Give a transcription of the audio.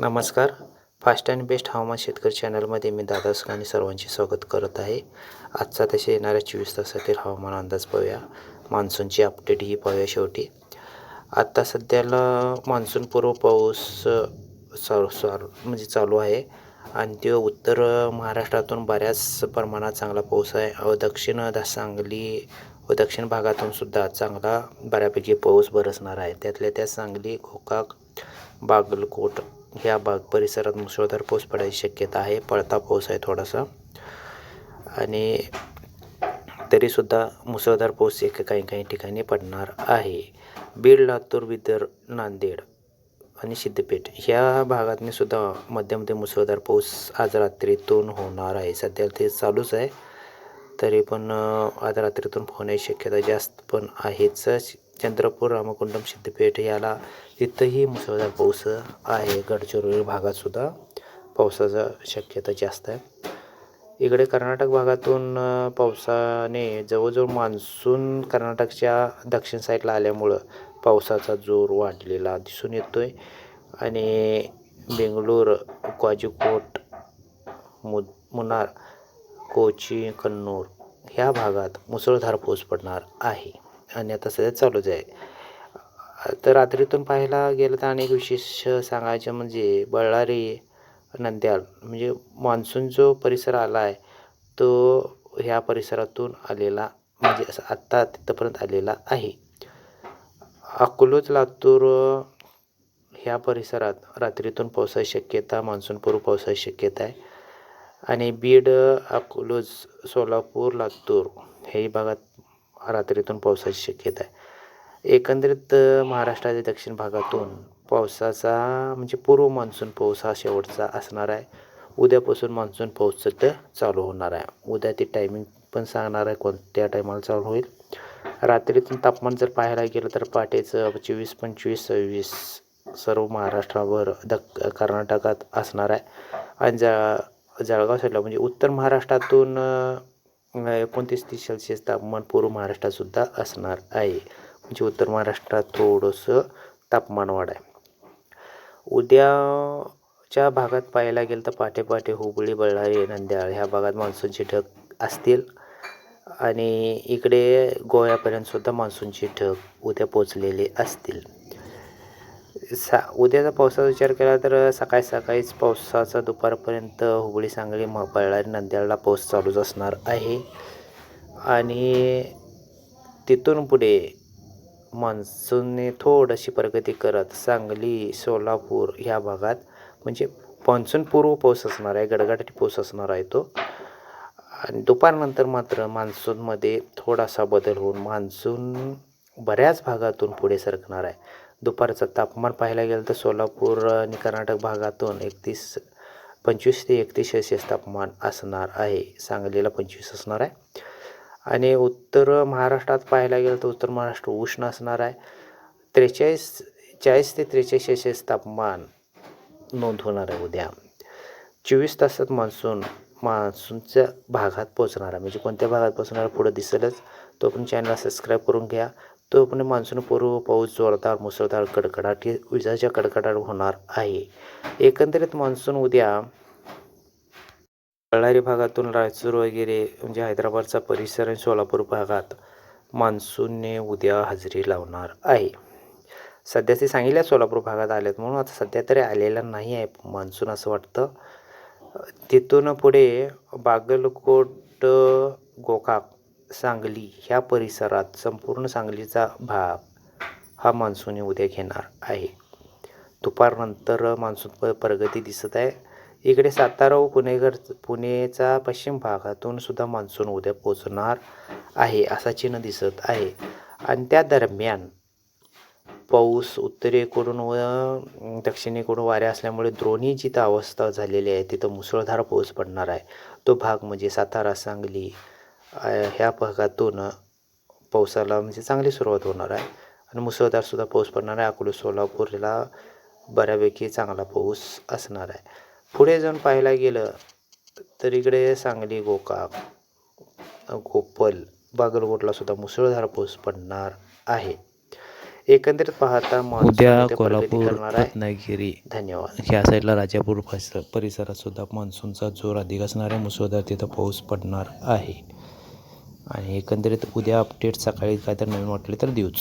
नमस्कार. Fast and best हवामान शेतकरी चॅनलमध्ये मी दादा आणि सर्वांचे स्वागत करत आहे. आजचा तसे येणाऱ्या चोवीस तासातील हवामान अंदाज पाहूया. मान्सूनची अपडेट ही पाहूया शेवटी. आत्ता सध्याला मान्सूनपूर्व पाऊस अ, चालू चालू म्हणजे चालू आहे. आणि तो उत्तर महाराष्ट्रातून बऱ्याच प्रमाणात चांगला पाऊस आहे. व दक्षिण दा सांगली व दक्षिण भागातून सुद्धा चांगला बऱ्यापैकी पाऊस बरसणार आहे. त्यातल्या त्यात सांगली गोकाक बागलकोट ह्या भाग परिसरात मुसळधार पाऊस पडायची शक्यता आहे. पळता पाऊस आहे थोडासा. आणि तरीसुद्धा मुसळधार पाऊस एक काही काही ठिकाणी पडणार आहे. बीड लातूर बिदर नांदेड आणि सिद्धपेठ ह्या भागातनी सुद्धा मध्यम ते मुसळधार पाऊस आज रात्रीतून होणार आहे. सध्या ते चालूच आहे. तरी पण आज रात्रीतून होण्याची शक्यता जास्त पण आहेच. चंद्रपूर रामकुंडम सिद्धपेठ याला इथंही मुसळधार पाऊस आहे. गडचिरोली भागातसुद्धा पावसाचा शक्यता जास्त आहे. इकडे कर्नाटक भागातून पावसाने जवळजवळ मान्सून कर्नाटकच्या दक्षिण साईडला आल्यामुळं पावसाचा जोर वाढलेला दिसून येतो आहे आणि बेंगळूर क्वाजिकोट मु मुन्नार कोची कन्नूर ह्या भागात मुसळधार पाऊस पडणार आहे. आणि आता सध्या चालूच आहे. तर रात्रीतून पाहायला गेलं तर अनेक विशेष सांगायचं म्हणजे बळ्ळारी नंद्याल म्हणजे मान्सून जो परिसर आला आहे तो ह्या परिसरातून आलेला म्हणजे असं आत्ता तिथंपर्यंत आलेला आहे. अकलूज लातूर ह्या परिसरात रात्रीतून पावसाची शक्यता मान्सूनपूर्व पावसाची शक्यता आहे. आणि बीड अकोलूज सोलापूर लातूर हे भागात रात्रीतून पावसाची शक्यता आहे. एकंदरीत महाराष्ट्राच्या दक्षिण भागातून पावसाचा म्हणजे पूर्व मान्सून पाऊस हा शेवटचा असणार आहे. उद्यापासून मान्सून पाऊस सध्या चालू होणार आहे. उद्या ती टायमिंग पण सांगणार आहे कोणत्या टायमाला चालू होईल. रात्रीतून तापमान जर पाहायला गेलं तर पहाटेचं चोवीस पंचवीस सव्वीस सर्व महाराष्ट्रावर दक् कर्नाटकात असणार आहे. आणि जा जळगाव साईडला म्हणजे उत्तर महाराष्ट्रातून एकोणतीस तीस सेल्सिअस तापमान पूर्व महाराष्ट्रातसुद्धा असणार आहे. म्हणजे उत्तर महाराष्ट्रात थोडंसं तापमान वाढ आहे. उद्याच्या भागात पाहायला गेलं तर पाटे पाटे हुबळी बळ्ळारी नंद्याळ ह्या भागात मान्सूनचे ढग असतील. आणि इकडे गोव्यापर्यंतसुद्धा मान्सूनचे ढग उद्या पोचलेले असतील. सा उद्याचा पावसाचा विचार केला तर सकाळी सकाळीच पावसाचा दुपारपर्यंत हुबळी सांगली म बळ्ळारी नंद्याळला पाऊस चालूच असणार आहे. आणि तिथून पुढे मान्सूनने थोडीशी प्रगती करत सांगली सोलापूर ह्या भागात म्हणजे मान्सून पूर्व पाऊस असणार आहे गडगडाटी पाऊस असणार आहे तो. आणि दुपारनंतर मात्र मान्सूनमध्ये थोडासा बदल होऊन मान्सून बऱ्याच भागातून पुढे सरकणार आहे. दुपारचं तापमान पाहायला गेलं तर सोलापूर आणि कर्नाटक भागातून एकतीस पंचवीस ते एकतीस सेल्सिअस तापमान असणार आहे. सांगलीला पंचवीस असणार आहे. आणि उत्तर महाराष्ट्रात पाहायला गेलं तर उत्तर महाराष्ट्र उष्ण असणार आहे. त्रेचाळीस चाळीस ते त्रेचाळीस सेल्सिअस तापमान नोंद होणार आहे उद्या. चोवीस तासात मान्सून मान्सूनच्या भागात पोचणार आहे. म्हणजे कोणत्या भागात पोचणार पुढं दिसेलच. तो पण चॅनलला सबस्क्राईब करून घ्या. तो पण मान्सूनपूर्व पाऊस जोरदार मुसळधार कडकडाटी विजाच्या कडकडाट होणार आहे. एकंदरीत मान्सून उद्या बಳ್ಳारी भागातून रायचूर वगैरे म्हणजे हैदराबादचा परिसर आणि सोलापूर भागात मान्सूनने उद्या हजेरी लावणार आहे. सध्या ते सांगितल्या सोलापूर भागात आलेत म्हणून. आता सध्या तरी आलेला नाही आहे मान्सून असं वाटतं. तिथून पुढे बागलकोट गोकाक सांगली ह्या परिसरात संपूर्ण सांगलीचा भाग हा मान्सून उद्या घेणार आहे. दुपारनंतर मान्सून प प्रगती दिसत आहे. इकडे सातारा व पुणेकर पुणेचा पश्चिम भागातून सुद्धा मान्सून उद्या पोचणार आहे असा चिन्ह दिसत आहे. आणि त्या दरम्यान पाऊस उत्तरेकडून व दक्षिणेकडून वाऱ्या असल्यामुळे द्रोणी जिथं अवस्था झालेली आहे तिथं मुसळधार पाऊस पडणार आहे. तो भाग म्हणजे सातारा सांगली ह्या भागातून पावसाला म्हणजे चांगली सुरुवात होणार आहे. आणि मुसळधारसुद्धा पाऊस पडणार आहे. अकोला सोलापूरला बऱ्यापैकी चांगला पाऊस असणार आहे. पुढे जाऊन पाहायला गेलं तर इकडे सांगली गोका गोपल बागलकोटलासुद्धा मुसळधार पाऊस पडणार आहे. एकंदरीत पाहता उद्या कोल्हापूर रत्नागिरी धन्यवाद. ह्या साईडला राजापूर परिसरात सुद्धा मान्सूनचा जोर अधिक असणार आहे. मुसळधार तिथं पाऊस पडणार आहे. आणि एकंदरीत उद्या अपडेट सकाळी काय तर नवीन वाटले तर देऊच.